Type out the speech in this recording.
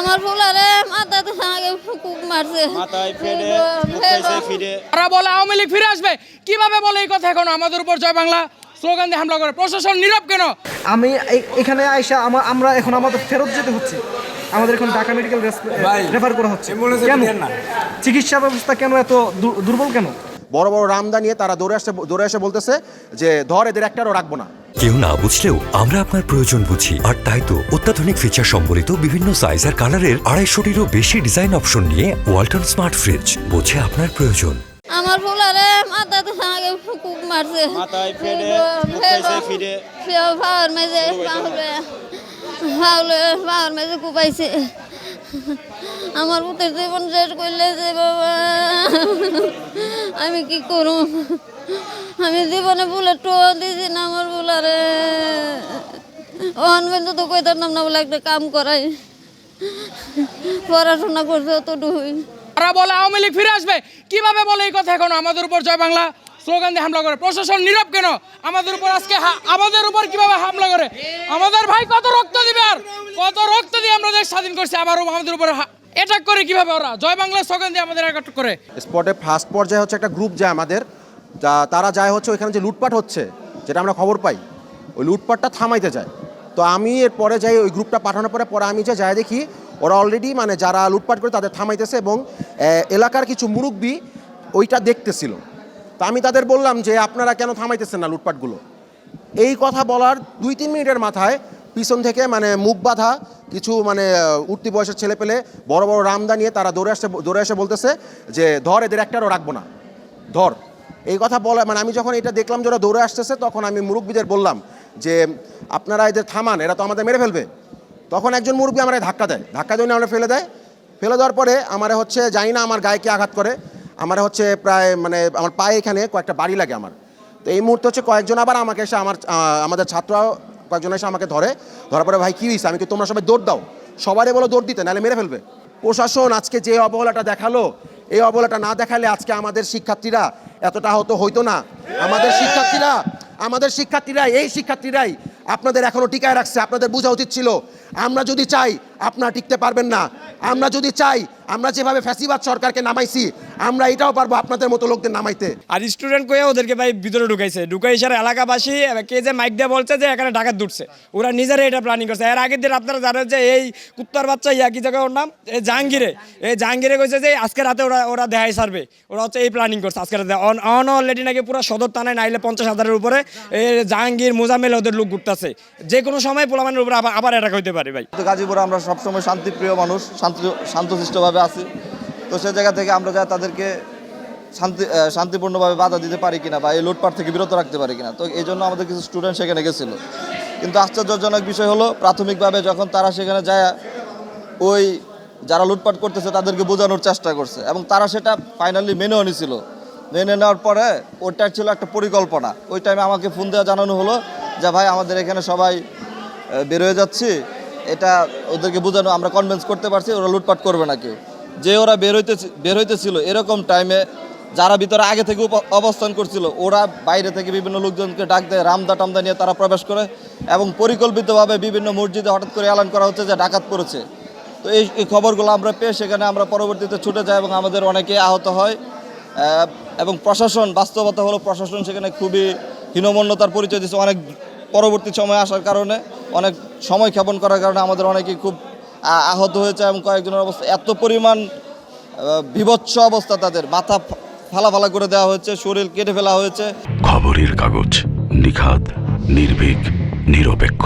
আমার ফুলারে মাথাতে আগে কুক মারছে। মাথায় ফেডে। পেয়েছে ফিডে তারা বলে আওয়ামী লীগ ফিরে আসবে। কীভাবে বলে এই কথা এখন? আমাদের উপর জয় বাংলা স্লোগান দিয়ে হামলা করে। প্রশাসন নীরব কেন? আমি এই- এখানে আইসা আমা- আমরা এখন আমাদের ফেরত যেতে হচ্ছে। আমাদের এখন ঢাকা মেডিকেল রেফার করা হচ্ছে। কেন? চিকিৎসা ব্যবস্থা কেন এত দু- দুর্বল কেন? বড় বড় রামদা নিয়ে তারা দৌড়ে আসছে দৌড়ে এসে বলতেছে যে ধর এদের একটারও রাখব না। কেউ না বুঝলেও আমরা আপনার প্রয়োজন বুঝি। আর তাই তো অত্যাধুনিক ফিচার সম্বলিত বিভিন্ন সাইজ আর কালারের আড়াইশোটিরও বেশি ডিজাইন অপশন নিয়ে ওয়ালটন স্মার্ট ফ্রিজ বোঝে আপনার প্রয়োজন। আমার ফুলারে মাথাতে আগে কুক মারছে। মাথায় ফেডে ফেডো। ফিডে পাওয়ার মেজে পাওয়ারে পাওয়ারে পাওয়ার মেজে কুপাইছে। আমার পুতের জীবন শেষ করলে যে বাবা আমি কি করুম? আমি জীবনে বলে টো দিছি না আমার বুলারে। অন পর্যন্ত তো কইতার নাম না বলে একটা কাম করাই। পড়াশোনা করছে অত ডুই তারা বলে আওয়ামী লীগ ফিরে আসবে। কীভাবে বলে এই কথা এখন? আমাদের উপর জয় বাংলা স্লোগান দিয়ে হামলা করে। প্রশাসন নীরব কেন? আমাদের উপর আজকে আমাদের উপর কীভাবে হামলা করে? আমাদের ভাই কত রক্ত দিবে আর? কত রক্ত দিয়ে আমরা দেশ স্বাধীন করছি, আবারও আমাদের উপর অ্যাটাক করে কীভাবে ওরা? জয় বাংলা স্লোগান দিয়ে আমাদের অ্যাটাক করে। স্পটে ফার্স্ট পর্যায়ে হচ্ছে একটা গ্রুপ যায় আমাদের, যা তারা যায় হচ্ছে ওইখানে যে লুটপাট হচ্ছে, যেটা আমরা খবর পাই, ওই লুটপাটটা থামাইতে যায়। তো আমি এর পরে যাই ওই গ্রুপটা পাঠানোর পরে পরে আমি যে যাই দেখি, ওরা অলরেডি মানে যারা লুটপাট করে তাদের থামাইতেছে এবং এলাকার কিছু মুরব্বী ওইটা দেখতেছিল। তো আমি তাদের বললাম যে, আপনারা কেন থামাইতেছেন না লুটপাটগুলো? এই কথা বলার দুই তিন মিনিটের মাথায় পিছন থেকে মানে মুখ বাঁধা কিছু মানে উঠতি বয়সের ছেলে পেলে বড় বড় রামদা নিয়ে তারা দৌড়ে আসছে, দৌড়ে এসে বলতেছে যে, ধর এদের একটারও রাখব না। ধর। এই কথা বলা মানে আমি যখন এটা দেখলাম যে ওরা দৌড়ে আসতেছে, তখন আমি মুরব্বীদের বললাম যে, আপনারা এদের থামান, এরা তো আমাদের মেরে ফেলবে। তখন একজন মুরব্বী আমার ধাক্কা দেয়। ধাক্কা দিয়ে আমরা ফেলে দেয়। ফেলে দেওয়ার পরে আমার হচ্ছে, জানি না আমার গায়ে কে আঘাত করে, আমার হচ্ছে প্রায় মানে আমার পায়ে এখানে কয়েকটা বাড়ি লাগে আমার। তো এই মুহূর্তে হচ্ছে কয়েকজন আবার আমাকে এসে আমার আমাদের ছাত্ররাও কয়েকজন এসে আমাকে ধরে, ধরার পরে ভাই কী হয়েছে আমি কি তোমরা সবাই দৌড় দাও। সবারই বলো দৌড় দিতে, নাহলে মেরে ফেলবে। প্রশাসন আজকে যে অবহেলাটা দেখাল, এই অবহেলাটা না দেখালে আজকে আমাদের শিক্ষার্থীরা এতটা হতো হইতো না। আমাদের শিক্ষার্থীরা আমাদের শিক্ষার্থীরা এই শিক্ষার্থীরাই আপনাদের এখনও টিকায় রাখছে, আপনাদের বোঝা উচিত ছিল। আমরা যদি চাই আপনারা টিকতে পারবেন না। আমরা যদি চাই আমরা যেভাবে ফ্যাসিবাদ সরকারকে নামাইছি আমরা এটাও পারব আপনাদের মতো লোকদের নামাইতে। আর স্টুডেন্ট কয়ে ওদেরকে ভাই ভিতরে ঢুকাইছে। ঢুকাই সার এলাকাবাসী কে যে মাইক দিয়ে বলছে যে এখানে ডাকাত ঢুকছে ওরা নিজেরাই এটা প্ল্যানিং করছে। এর আগের দিন আপনারা জানেন যে এই কুত্তার বাচ্চা ইয়া কি জায়গায় ওর নাম? এই জাহাঙ্গীরে। এই জাহাঙ্গীরে কইছে যে আজকে রাতে ওরা ওরা দেখাই সারবে ওরা হচ্ছে এই প্ল্যানিং করছে আজকে রাতে। অন অন অলরেডি নাকি পুরো সদর থানায় নাইলে পঞ্চাশ হাজারের উপরে এই জাহাঙ্গীর মোজামেল ওদের লোক ঘুরতেছে। যে কোনো সময় পোলামানের উপরে আবার আবার অ্যাটাক হইতে পারে ভাই। তো গাজীপুরে আমরা সবসময় শান্তিপ্রিয় মানুষ শান্তি শান্তশিষ্টভাবে আছি। তো সে জায়গা থেকে আমরা যা তাদেরকে শান্তি শান্তিপূর্ণভাবে বাধা দিতে পারি কিনা বা এই লুটপাট থেকে বিরত রাখতে পারি কিনা তো এই জন্য আমাদের কিছু স্টুডেন্ট সেখানে গেছিল। কিন্তু আশ্চর্যজনক বিষয় হলো প্রাথমিকভাবে যখন তারা সেখানে যায় ওই যারা লুটপাট করতেছে তাদেরকে বোঝানোর চেষ্টা করছে এবং তারা সেটা ফাইনালি মেনেও নিছিল। মেনে নেওয়ার পরে ওইটার ছিল একটা পরিকল্পনা। ওই টাইমে আমাকে ফোন দেওয়া জানানো হলো যে ভাই আমাদের এখানে সবাই আহ, বের হয়ে যাচ্ছি। এটা ওদেরকে বোঝানো, আমরা কনভিন্স করতে পারছি, ওরা লুটপাট করবে না কেউ। যে ওরা বের হইতে বের হইতেছিল, এরকম টাইমে যারা ভিতরে আগে থেকে অবস্থান করছিল, ওরা বাইরে থেকে বিভিন্ন লোকজনকে ডাক দেয়, রামদা টামদা নিয়ে তারা প্রবেশ করে এবং পরিকল্পিতভাবে বিভিন্ন মসজিদে হঠাৎ করে এলান করা হচ্ছে যে ডাকাত পড়েছে। তো এই খবরগুলো আমরা পেয়ে সেখানে আমরা পরবর্তীতে ছুটে যাই এবং আমাদের অনেকে আহত হয়। এবং প্রশাসন, বাস্তবতা হলো প্রশাসন সেখানে খুবই হীনমন্যতার পরিচয় দিচ্ছে অনেক পরবর্তী সময় আসার কারণে অনেক সময় ক্ষেপণ করার কারণে আমাদের অনেকেই খুব আহত হয়েছে এবং কয়েকজনের অবস্থা, এত পরিমাণ বিভৎস অবস্থা তাদের। মাথা ফালা ফালা করে দেওয়া হয়েছে, শরীর কেটে ফেলা হয়েছে। খবরের কাগজ নিখাত নির্ভীক, নিরপেক্ষ।